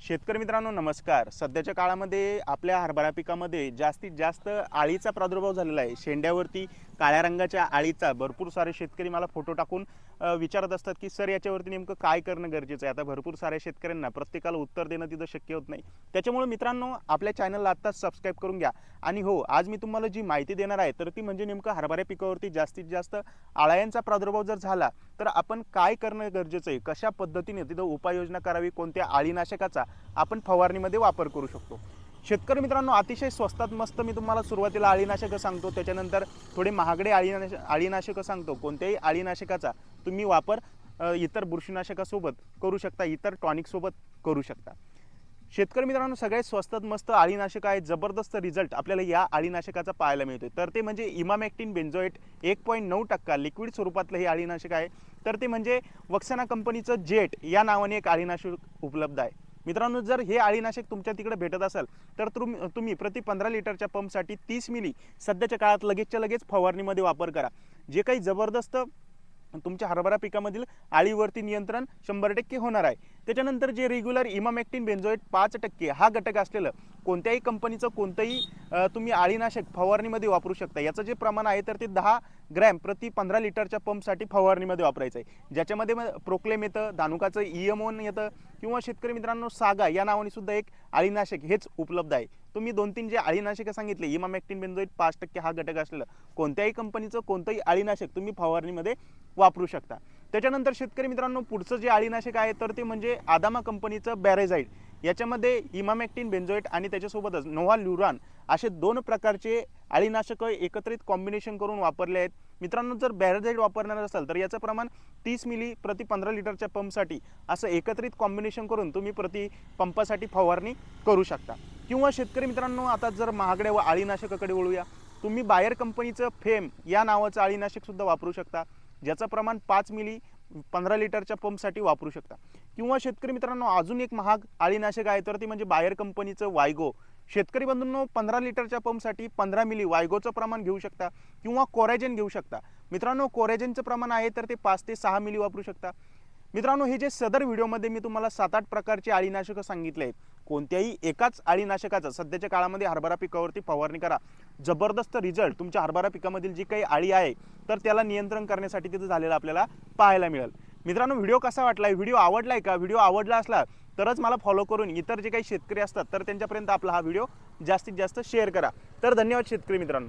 शेतकरी मित्रांनो नमस्कार. सध्याच्या काळामध्ये आपल्या हरभरा पिकामध्ये जास्तीत जास्त आळीचा प्रादुर्भाव झालेला आहे. शेंड्यावरती काळ्या रंगाच्या आळीचा भरपूर सारे शेतकरी मला फोटो टाकून विचारत असतात की सर याच्यावरती नेमकं काय करणं गरजेचं आहे? आता भरपूर साऱ्या शेतकऱ्यांना प्रत्येकाला उत्तर देणं तिथं शक्य होत नाही. त्याच्यामुळे मित्रांनो आपल्या चॅनलला आत्ताच सबस्क्राईब करून घ्या. आणि हो आज मी तुम्हाला जी माहिती देणार आहे तर ती म्हणजे नेमकं हरभऱ्या पिकावरती जास्तीत जास्त आळ्यांचा प्रादुर्भाव जर झाला तर आपण काय करणं गरजेचं आहे? कशा पद्धतीने तिथं उपाययोजना करावी? कोणत्या आळीनाशकाचा आपण फवारणीमध्ये वापर करू शकतो? शेतकरी मित्रांनो अतिशय स्वस्तात मस्त मी तुम्हाला सुरुवातीला अळीनाशकं सांगतो. त्याच्यानंतर थोडे महागडे अळीनाश अळीनाशकं सांगतो. कोणत्याही अळीनाशकाचा तुम्ही वापर इतर बुरशीनाशकासोबत करू शकता इतर टॉनिकसोबत करू शकता. शेतकरी मित्रांनो सगळ्यात स्वस्तात मस्त अळीनाशक आहे. जबरदस्त रिझल्ट आपल्याला या अळीनाशकाचा पाहायला मिळतोय. तर ते म्हणजे इमामॅक्टिन बेन्झोएट एक पॉईंट नऊ टक्का लिक्विड स्वरूपातलं हे अळीनाशक आहे. तर ते म्हणजे वक्सना कंपनीचं जेट या नावाने एक अळीनाशक उपलब्ध आहे. मित्रांनो जर हे अळीनाशक तुमच्या तिकडे भेटत असेल तर तुम तुम्ही प्रति पंधरा लिटरच्या पंपसाठी तीस मिली सध्याच्या काळात लगेचच्या लगेच फवारणीमध्ये वापर करा. जे काही जबरदस्त तुमच्या हरभरा पिकामधील आळीवरती नियंत्रण शंभर टक्के होणार आहे. त्याच्यानंतर जे रेग्युलर इमामॅक्टिन बेन्झोएट पाच टक्के हा घटक असलेलं कोणत्याही कंपनीचं कोणतंही तुम्ही आळीनाशक फवारणीमध्ये वापरू शकता. याचं जे प्रमाण आहे तर ते दहा ग्रॅम प्रति पंधरा लिटरच्या पंपसाठी फवारणीमध्ये वापरायचं आहे. ज्याच्यामध्ये मग प्रोक्लेम येतं धानुकाचं इयमोन येतं किंवा शेतकरी मित्रांनो सागा या नावाने सुद्धा एक अळीनाशक हेच उपलब्ध आहे. तुम्ही दोन तीन जे अळीनाशकं सांगितले इमामॅक्टिन बेंजोईट पाच टक्के हा घटक असलेलं कोणत्याही कंपनीचं कोणतंही अळीनाशक तुम्ही फवारणीमध्ये वापरू शकता. त्याच्यानंतर शेतकरी मित्रांनो पुढचं जे अळीनाशक आहे तर ते म्हणजे आदामा कंपनीचं बॅरेझाईड याच्यामध्ये इमामॅक्टिन बेन्झोएट आणि त्याच्यासोबतच नोव्हा ल्युरान असे दोन प्रकारचे आळीनाशकं एकत्रित कॉम्बिनेशन करून वापरले आहेत. मित्रांनो जर बॅरेझाईड वापरणार असाल तर याचं प्रमाण तीस मिली प्रति पंधरा लिटरच्या पंपसाठी असं एकत्रित कॉम्बिनेशन करून तुम्ही प्रति पंपासाठी फवारणी करू शकता. किंवा शेतकरी मित्रांनो आता जर महागड्या व अळीनाशकाकडे वळूया तुम्ही बायर कंपनीचं फेम या नावाचं आळीनाशकसुद्धा वापरू शकता ज्याचं प्रमाण पाच मिली पंधरा लिटरच्या पंपसाठी वापरू शकता. किंवा शेतकरी मित्रांनो अजून एक महाग अळीनाशक आहे तर ते म्हणजे बायर कंपनीचं वायगो. शेतकरी बंधूंनो पंधरा लिटरच्या पंपसाठी पंधरा मिली वायगोचं प्रमाण घेऊ शकता किंवा कोरॅजन घेऊ शकता. मित्रांनो कोरॅजनचं प्रमाण आहे तर ते पाच ते सहा मिली वापरू शकता. मित्रांनो हे जे सदर व्हिडिओमध्ये मी तुम्हाला सात आठ प्रकारचे अळीनाशकं सांगितले आहेत. कोणत्याही एकाच अळीनाशकाचं सध्याच्या काळामध्ये हरभरा पिकावरती फवारणी करा. जबरदस्त रिझल्ट तुमच्या हरभरा पिकामधील जी काही आळी आहे तर त्याला नियंत्रण करण्यासाठी तिथं झालेलं आपल्याला पाहायला मिळेल. मित्रांनो व्हिडिओ कसा वाटला? व्हिडिओ आवडलाय का? व्हिडिओ आवडला असला तरच मला फॉलो करून इतर जे काही शेतकरी असतात तर त्यांच्यापर्यंत आपला हा व्हिडिओ जास्तीत जास्त शेअर करा. तर धन्यवाद शेतकरी मित्रांनो.